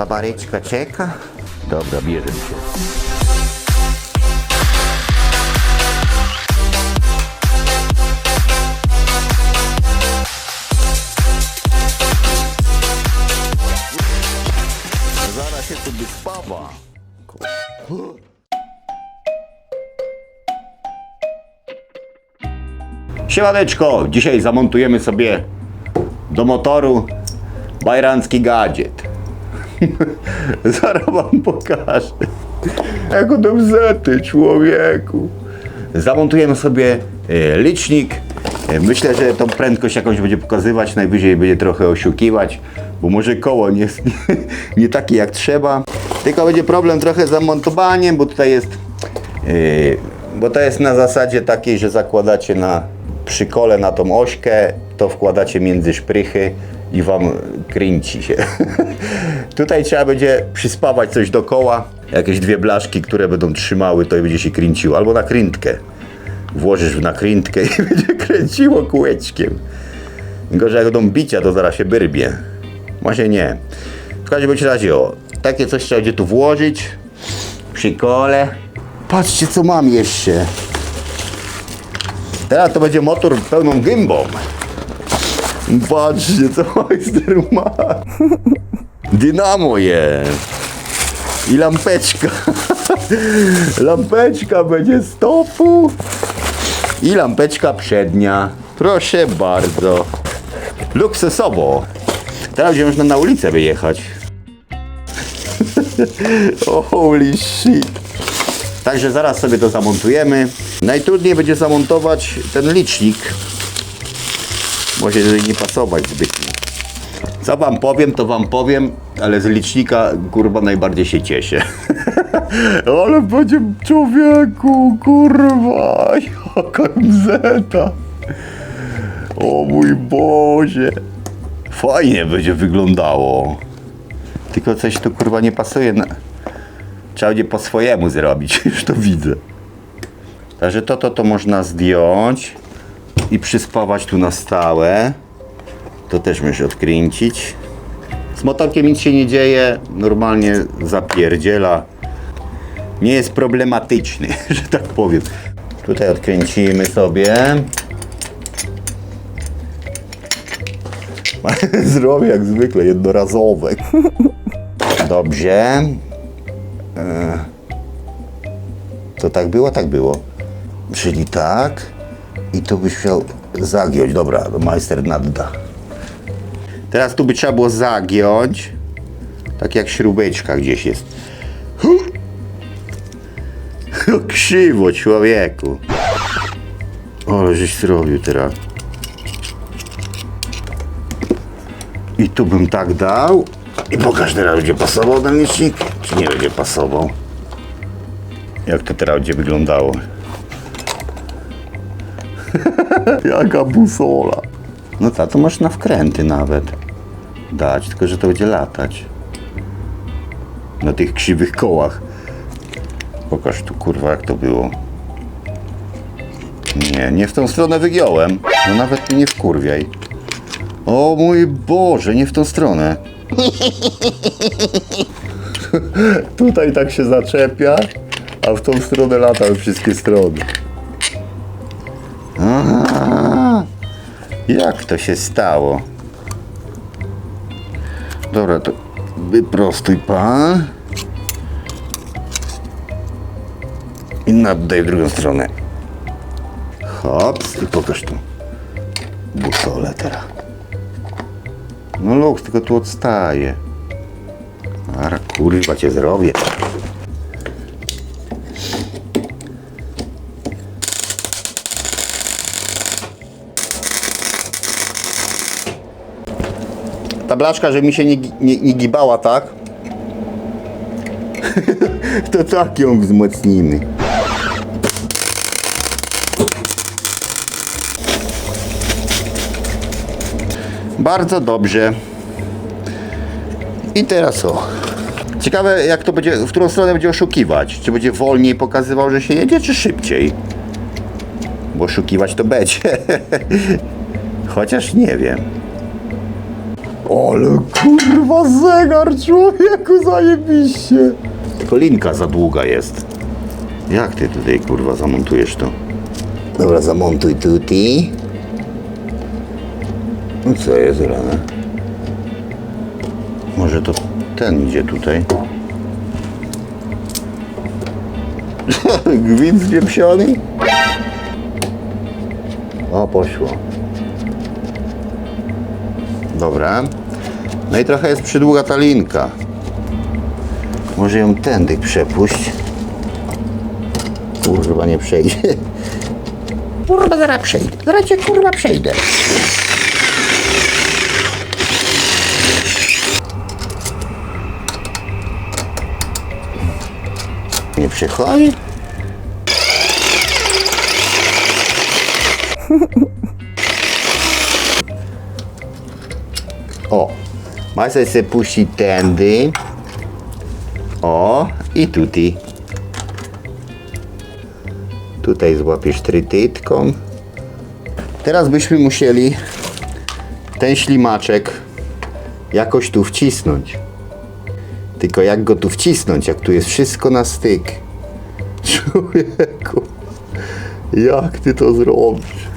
Babaryczka czeka. Dobra, bierze się. Zaraz się tu wyspawa. Siemaneczko, dzisiaj zamontujemy sobie do motoru bajrancki gadżet. Zaraz wam pokażę. Jak on zety, człowieku. Zamontujemy sobie e, licznik. E, Myślę, że tą prędkość jakąś będzie pokazywać, najwyżej będzie trochę osiukiwać, bo może koło nie, jest- nie takie jak trzeba. Tylko będzie problem trochę z zamontowaniem, bo tutaj jest Yy, bo to jest na zasadzie takiej, że zakładacie na przy kole na tą ośkę, to wkładacie między szprychy i wam kręci się. Tutaj trzeba będzie przyspawać coś do koła, jakieś dwie blaszki, które będą trzymały, to i będzie się kręciło, albo nakrętkę. Włożysz w nakrętkę i będzie kręciło kółeczkiem. Gorzej jak będą bicia, to zaraz się byrbie. Może nie. W każdym bądź razie, o, takie coś trzeba będzie tu włożyć przy kole. Patrzcie, co mam jeszcze. Teraz to będzie motor pełną gębą. Patrzcie, co majster ma. Dynamo jest. I lampeczka. Lampeczka będzie z topu. I lampeczka przednia. Proszę bardzo. Luksusowo. Teraz będzie można na ulicę wyjechać. holy shit. Także zaraz sobie to zamontujemy. Najtrudniej będzie zamontować ten licznik. Może nie pasować zbytnio. Co wam powiem, to wam powiem, ale z licznika kurwa najbardziej się cieszę. ale będzie człowieku, kurwa, jaka mzeta. O mój Boże. Fajnie będzie wyglądało. Tylko coś tu kurwa nie pasuje. Na... Trzeba będzie po swojemu zrobić, już to widzę. Także to, to, to można zdjąć i przyspawać tu na stałe. To też muszę odkręcić. Z motorkiem nic się nie dzieje, normalnie zapierdziela. Nie jest problematyczny, że tak powiem. Tutaj odkręcimy sobie. Zrobię jak zwykle, jednorazowe. Dobrze. To tak było? Tak było. Czyli tak. I tu byś chciał zagiąć. Dobra, majster nadda. Teraz tu by trzeba było zagiąć. Tak jak śrubeczka gdzieś jest. Krzywo, człowieku. Ale żeś zrobił teraz. I tu bym tak dał. I pokaż teraz będzie pasował ten licznik, czy nie będzie pasował. Jak to teraz będzie wyglądało? Jaka busola. No ta, to masz na wkręty nawet dać, tylko że to będzie latać. Na tych krzywych kołach. Pokaż tu kurwa jak to było. Nie, nie w tą stronę wygiąłem. No nawet mnie nie wkurwiaj. O mój Boże, nie w tą stronę. Tutaj tak się zaczepia, a w tą stronę lata we wszystkie strony. Aha, jak to się stało? Dobra, to wyprostuj pan. I naddaj w drugą stronę. Hops i pokaż tu busolę teraz. No Lux, tylko tu odstaje. Ara kurwa cię zrobię. Ta blaszka, że mi się nie, nie, nie gibała, tak? to tak ją wzmocnimy. Bardzo dobrze. I teraz o. Ciekawe jak to będzie, w którą stronę będzie oszukiwać. Czy będzie wolniej pokazywał, że się jedzie, czy szybciej? Bo oszukiwać to będzie. Chociaż nie wiem. Ale kurwa zegar, człowieku, zajebiście. Tylko linka za długa jest. Jak ty tutaj kurwa zamontujesz to? Dobra, zamontuj tutaj. No co jest rane? Może to ten idzie tutaj. Gwint zwiepsiony? O, poszło. Dobra. No i trochę jest przydługa ta linka. Może ją tędy przepuść. Kurwa, nie przejdzie. Kurwa, zaraz przejdę. Zaraz cię kurwa przejdę. Nie przychodzi? Majsa się puści tędy. O, i tutaj. Tutaj złapiesz trytytką. Teraz byśmy musieli ten ślimaczek jakoś tu wcisnąć. Tylko jak go tu wcisnąć, jak tu jest wszystko na styk? Człowieku, jak ty to zrobisz?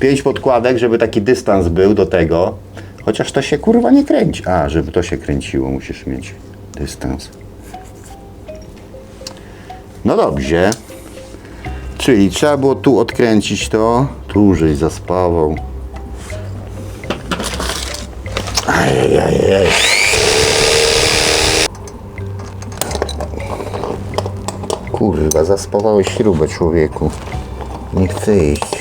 Pięć podkładek, żeby taki dystans był do tego. Chociaż to się kurwa nie kręci. A, żeby to się kręciło, musisz mieć dystans. No dobrze. Czyli trzeba było tu odkręcić to. Tu żeś zaspawał. Ajajajaj. Kurwa, zaspawałeś śrubę człowieku. Nie chcę iść.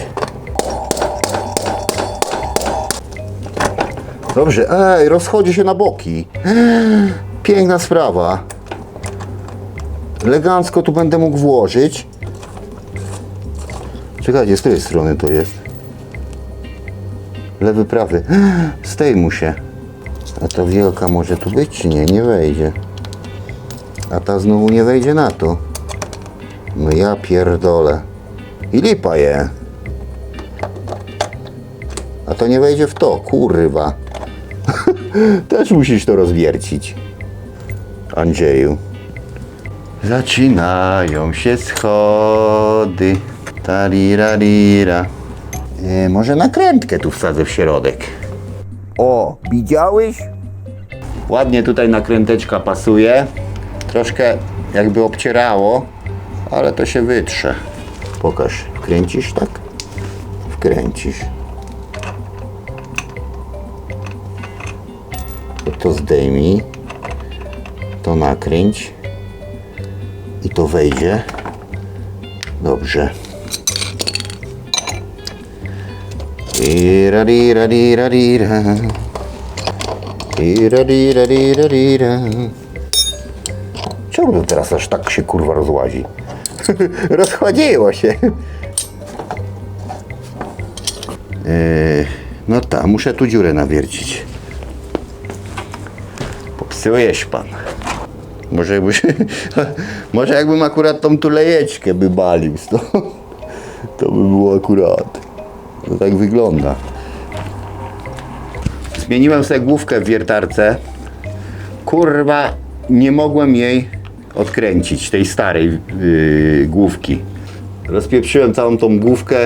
Dobrze, ej, rozchodzi się na boki. Piękna sprawa. Elegancko tu będę mógł włożyć. Czekajcie, z której strony to jest? Lewy, prawy. Zdejmu się. A ta wielka może tu być, czy nie? Nie wejdzie. A ta znowu nie wejdzie na to. No ja pierdolę. I lipa je. A to nie wejdzie w to, kurwa. Też musisz to rozwiercić. Andrzeju. Zaczynają się schody. Tarirarira. E, może nakrętkę tu wsadzę w środek. O, widziałeś? Ładnie tutaj nakręteczka pasuje. Troszkę jakby obcierało, ale to się wytrze. Pokaż. Wkręcisz tak? Wkręcisz. To, zdejmij. To nakręć. I to wejdzie. Dobrze. Ira, rira, rira, rira. Ira, rira, rira, rira. Czemu to teraz aż tak się kurwa rozłazi? Rozchodziło się. Yy, no tak, muszę tu dziurę nawiercić. Popsułeś pan. Może jakby, może jakbym akurat tą tulejeczkę by balił, to, to by było akurat. To tak wygląda. Zmieniłem sobie główkę w wiertarce. Kurwa, nie mogłem jej odkręcić, tej starej yy, główki. Rozpieprzyłem całą tą główkę,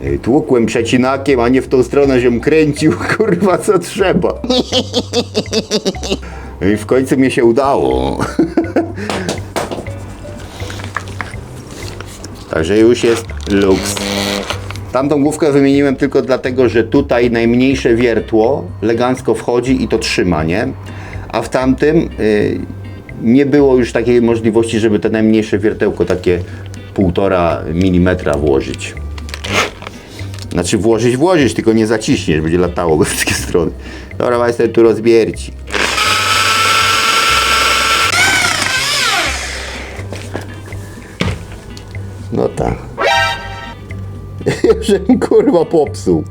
yy, tłukłem przecinakiem, a nie w tą stronę, żem kręcił, kurwa, co trzeba. I w końcu mi się udało. Także już jest luks. Tamtą główkę wymieniłem tylko dlatego, że tutaj najmniejsze wiertło elegancko wchodzi i to trzyma, nie? A w tamtym y, nie było już takiej możliwości, żeby te najmniejsze wiertełko takie półtora milimetra włożyć. Znaczy włożyć, włożyć, tylko nie zaciśniesz, będzie latało we wszystkie strony. Dobra, majster tu rozbierci. Żebym kurwa popsuł.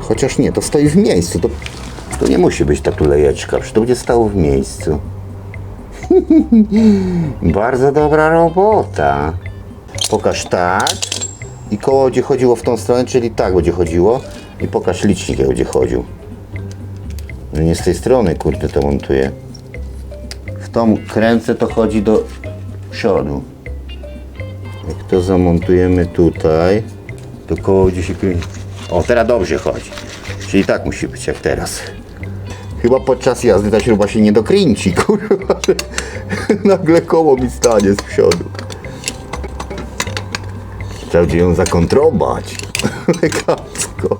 Chociaż nie, to stoi w miejscu. To, to nie musi być ta tulejeczka, przecież to będzie stało w miejscu. Bardzo dobra robota. Pokaż tak. I koło będzie chodziło w tą stronę, czyli tak będzie chodziło. I pokaż licznik, jak będzie chodził. Że nie z tej strony, kurde, to montuję. W tą kręcę to chodzi do przodu. Jak to zamontujemy tutaj, to koło gdzie się kręci. O, teraz dobrze chodzi. Czyli tak musi być jak teraz. Chyba podczas jazdy ta śruba się nie dokręci, kurwa. Nagle koło mi stanie z przodu. Trzeba będzie ją zakontrować. Elegancko.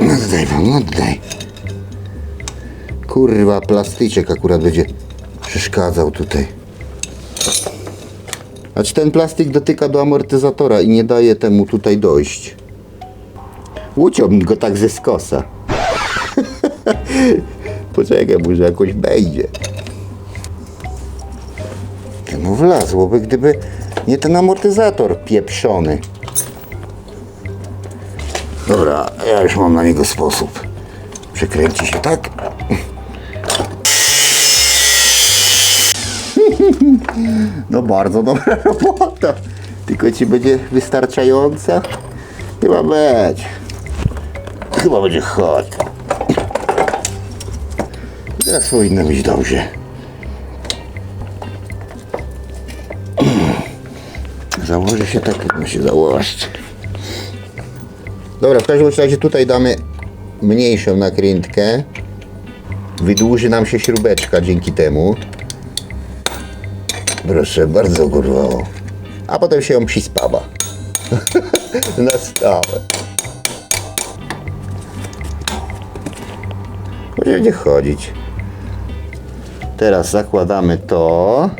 No daj pan, oddaj. Kurwa, plastyczek akurat będzie przeszkadzał tutaj. A czy ten plastik dotyka do amortyzatora i nie daje temu tutaj dojść? Uciąłbym go tak ze skosa. Poczekaj, może jakoś wejdzie. No wlazłoby, gdyby nie ten amortyzator pieprzony. Dobra, ja już mam na niego sposób. Przekręci się tak. No bardzo dobra robota. Tylko ci będzie wystarczająca? Chyba będzie. Chyba będzie chodź. Teraz powinno być dobrze. Założy się tak, ma się założyć. Dobra, w każdym razie tutaj damy mniejszą nakrętkę. Wydłuży nam się śrubeczka dzięki temu. Proszę bardzo, kurwa. A potem się ją przyspawa. Na stałe. Będzie chodzić. Teraz zakładamy to.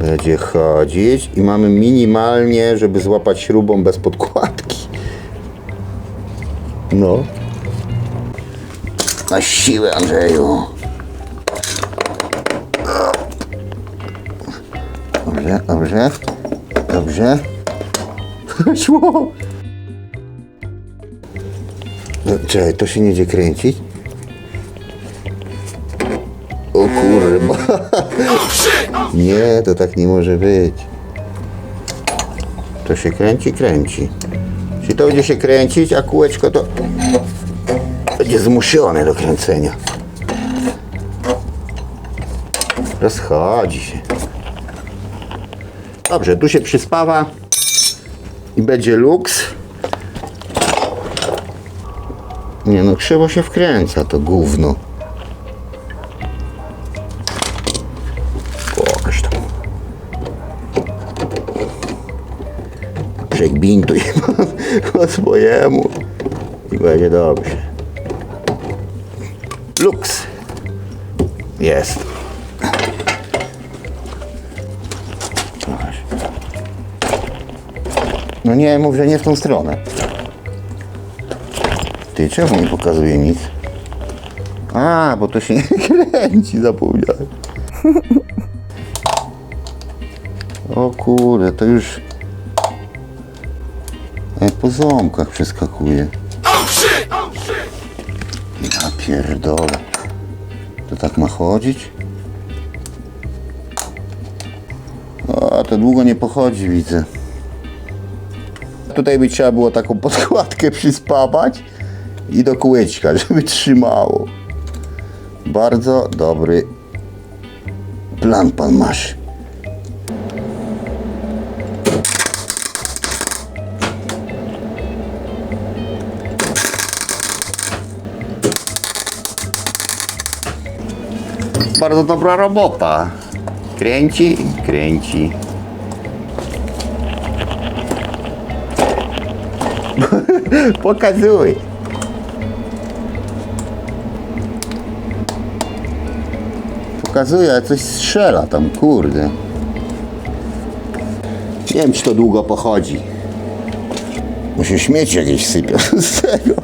Będzie chodzić i mamy minimalnie, żeby złapać śrubą bez podkładki. No. Na siłę, Andrzeju. Dobrze, dobrze. Dobrze. Szło. No, czekaj, to się nie idzie kręcić. O kurwa. Nie, to tak nie może być. To się kręci, kręci. Czyli to będzie się kręcić, a kółeczko to będzie zmuszone do kręcenia. Rozchodzi się. Dobrze, tu się przyspawa i będzie luks. Nie no, krzywo się wkręca to gówno. Pokaż tam. Przegwintuj po swojemu i będzie dobrze. Luks. Jest. No nie, mów, że nie w tą stronę. Ty, czemu nie pokazuje nic? A, bo to się nie kręci, zapomniałem. O kurde, to już po ząbkach przeskakuje. Ja pierdolę. To tak ma chodzić? O, to długo nie pochodzi, widzę. Tutaj by trzeba było taką podkładkę przyspawać i do kółeczka, żeby trzymało. Bardzo dobry plan pan masz. Bardzo dobra robota. Kręci, kręci. Pokazuj. Pokazuje, ale coś strzela tam, kurde. Nie wiem, czy to długo pochodzi. Bo się śmieci jakieś sypią z tego.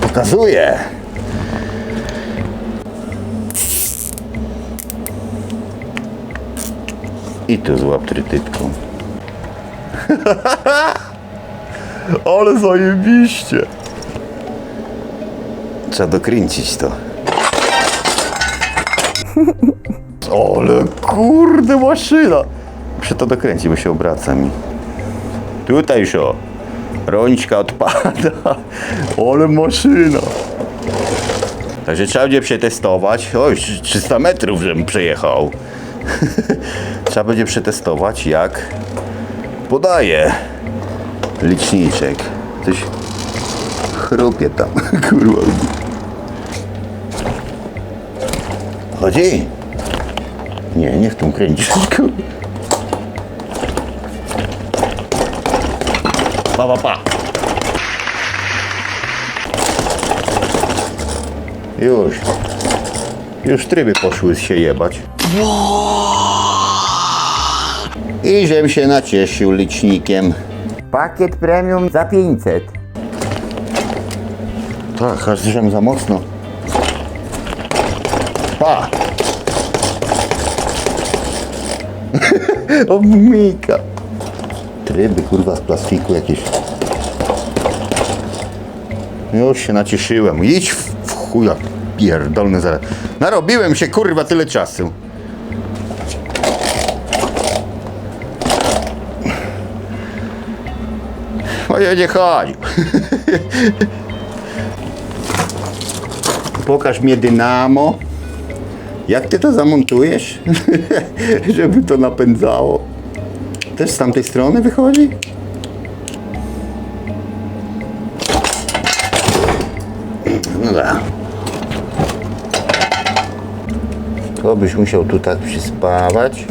Pokazuje. I tu złap trytytką. Ale zajebiście. Trzeba dokręcić to. Ale kurde maszyna. Muszę to dokręcić, bo się obraca mi. Tutaj już o. Rączka odpada. Ale maszyna. Także trzeba będzie przetestować. Oj, 300 metrów, żebym przejechał. trzeba będzie przetestować, jak podaje liczniczek. Coś chrupie tam, kurwa. Chodzi? Nie, nie w tą kręcisz. Pa, pa, pa. Już. Już tryby poszły się jebać. I żem się nacieszył licznikiem. Pakiet premium za 500. Tak, aż żem za mocno. Pa! o mika. Tryby kurwa z plastiku jakieś. Już się nacieszyłem. Idź w, w chuja pierdolny zaraz. Narobiłem się kurwa tyle czasu. O ja nie chodzi. Pokaż mnie dynamo. Jak ty to zamontujesz? Żeby to napędzało. Też z tamtej strony wychodzi? No da. To byś musiał tu tak przyspawać,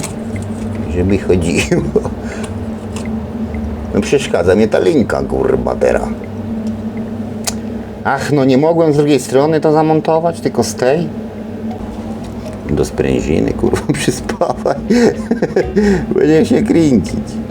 żeby chodziło. Przeszkadza mnie ta linka, kurwa, teraz. Ach, no nie mogłem z drugiej strony to zamontować, tylko z tej. Do sprężiny, kurwa, przyspawaj. Będzie się kręcić.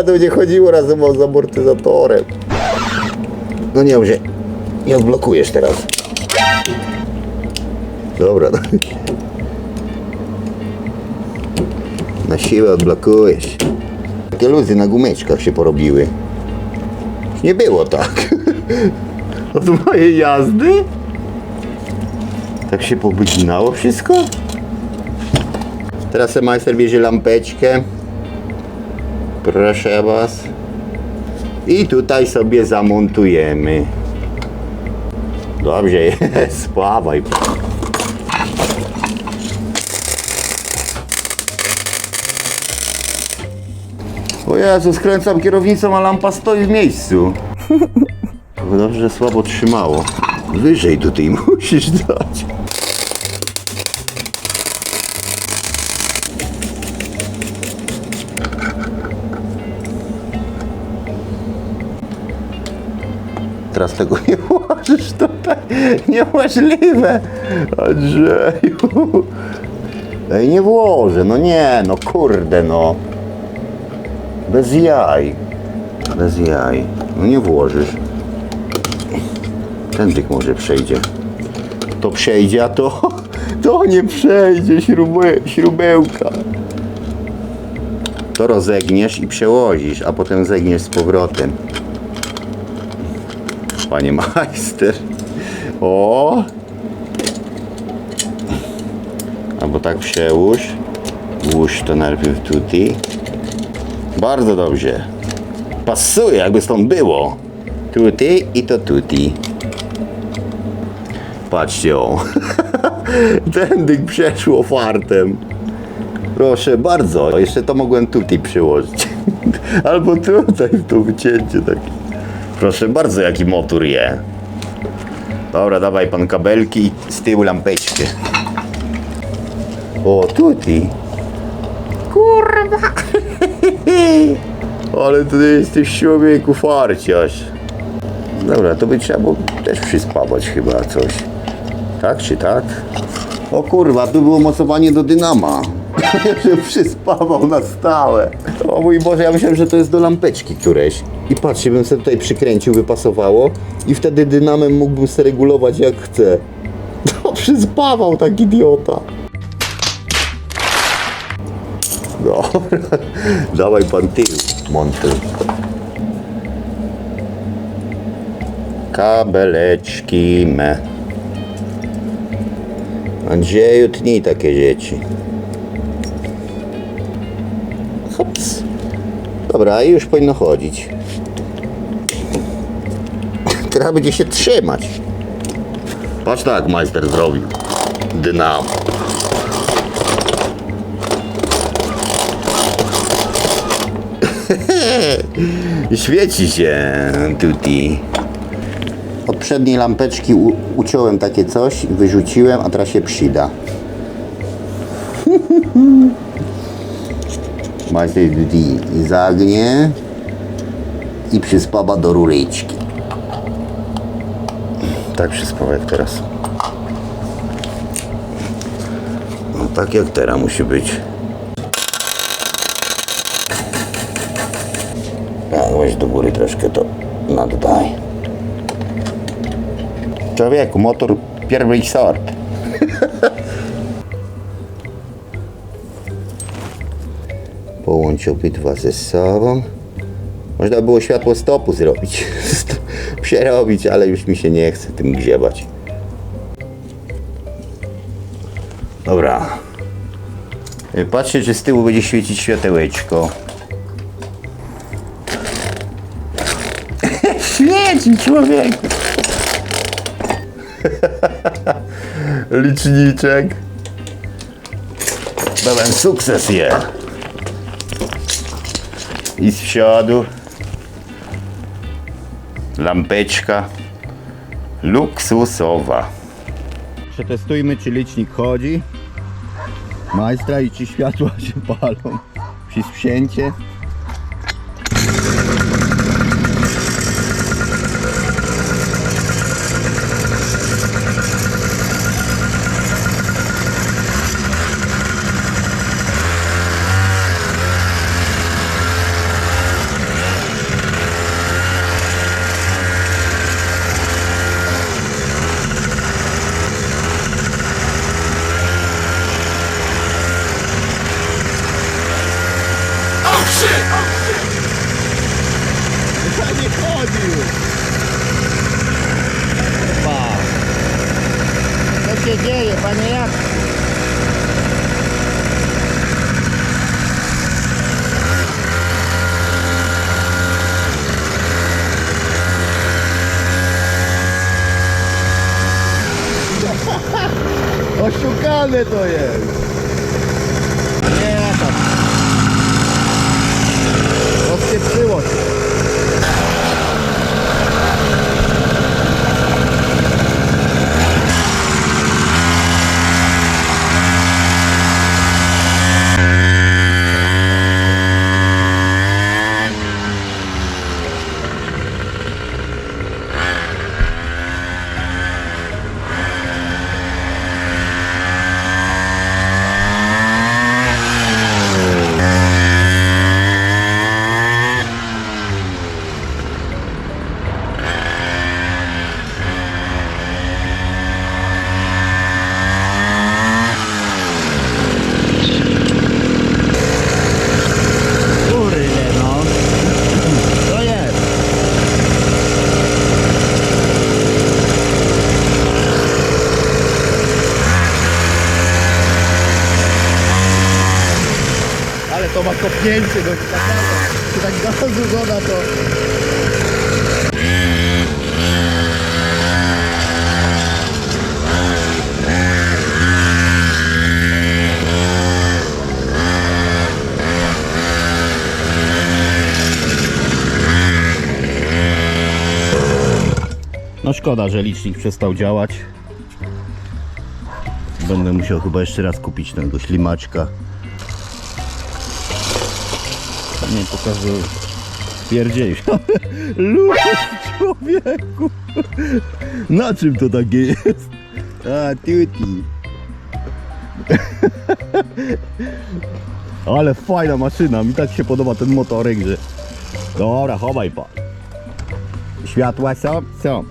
Kurwa, to będzie chodziło razem z amortyzatorem. No nie, że nie odblokujesz teraz. Dobra, no. Na siłę odblokujesz. Takie luzy na gumeczkach się porobiły. Nie było tak. Od mojej jazdy? Tak się pobydzinało wszystko? Teraz majster bierze lampeczkę. Proszę was. I tutaj sobie zamontujemy. Dobrze jest, spławaj. O Jezu, skręcam kierownicą, a lampa stoi w miejscu. Dobrze, że słabo trzymało. Wyżej tutaj musisz dać. Teraz tego nie włożysz tutaj. Niemożliwe. Andrzeju. Ej, nie włożę. No nie, no kurde, no. Bez jaj. Bez jaj. No nie włożysz. Tędyk może przejdzie. To przejdzie, a to, to nie przejdzie. Śrubę, śrubełka. To rozegniesz i przełożysz, a potem zegniesz z powrotem. Panie majster. O! Albo tak przełóż. Włóż to najpierw tutaj. Bardzo dobrze. Pasuje, jakby stąd było. Tutaj i to tutaj. Patrzcie o. Tędy przeszło fartem. Proszę bardzo. Jeszcze to mogłem tutaj przyłożyć. Albo tutaj to wycięcie takie. Proszę bardzo, jaki motor je. Dobra, dawaj pan kabelki i z tyłu lampeczkę. O, tutaj. Kurwa. Ale ty jesteś człowieku farciarz. Dobra, to by trzeba było też przyspawać chyba coś. Tak czy tak? O kurwa, tu było mocowanie do dynama. że przyspawał na stałe. O mój Boże, ja myślałem, że to jest do lampeczki któreś. I patrzcie, bym sobie tutaj przykręcił, by pasowało i wtedy dynamem mógłbym sobie regulować jak chcę. To przyspawał tak idiota. Dobra, dawaj pan tył, montuj. Kabeleczki me. Andrzeju, tnij takie dzieci. Hops. Dobra, i już powinno chodzić. Teraz będzie się trzymać. Patrz tak majster zrobił. Dynamo. Świeci się tutaj. Od przedniej lampeczki u- uciąłem takie coś, wyrzuciłem, a teraz się przyda. Majster tutaj zagnie i przyspawa do ruryczki. Tak przyspawa jak teraz. No tak jak teraz musi być. A, weź do góry troszkę to naddaj. Człowieku, motor pierwszy sort. Połącz obydwa ze sobą. Można było światło stopu zrobić. Przerobić, ale już mi się nie chce tym gziebać. Dobra. Y, Patrzcie, czy z tyłu będzie świecić światełeczko. Świeci, człowieku! Liczniczek. Pełen sukces je. I z przodu lampeczka luksusowa. Przetestujmy, czy licznik chodzi. Majstra i czy światła się palą przy sprzęcie. nie chodził! Pa! Co się dzieje, panie jak? Oszukane to jest! Nie tam. Rozpieprzyło się. Kurde no. To jest. Ale to kopnięcie, no. Czy tak gazu goda to... No szkoda, że licznik przestał działać. Będę musiał chyba jeszcze raz kupić tego ślimaczka. Nie pokażę. Pierdzielisz. Lukas człowieku. Na czym to takie jest? A, tuti. Ale fajna maszyna. Mi tak się podoba ten motorek, że... Dobra, chowaj pan. Światła są? Są.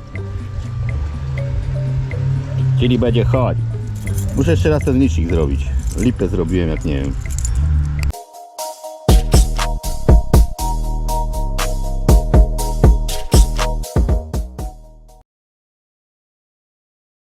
Czyli będzie chodzić. Muszę jeszcze raz ten licznik zrobić. Lipę zrobiłem jak nie wiem.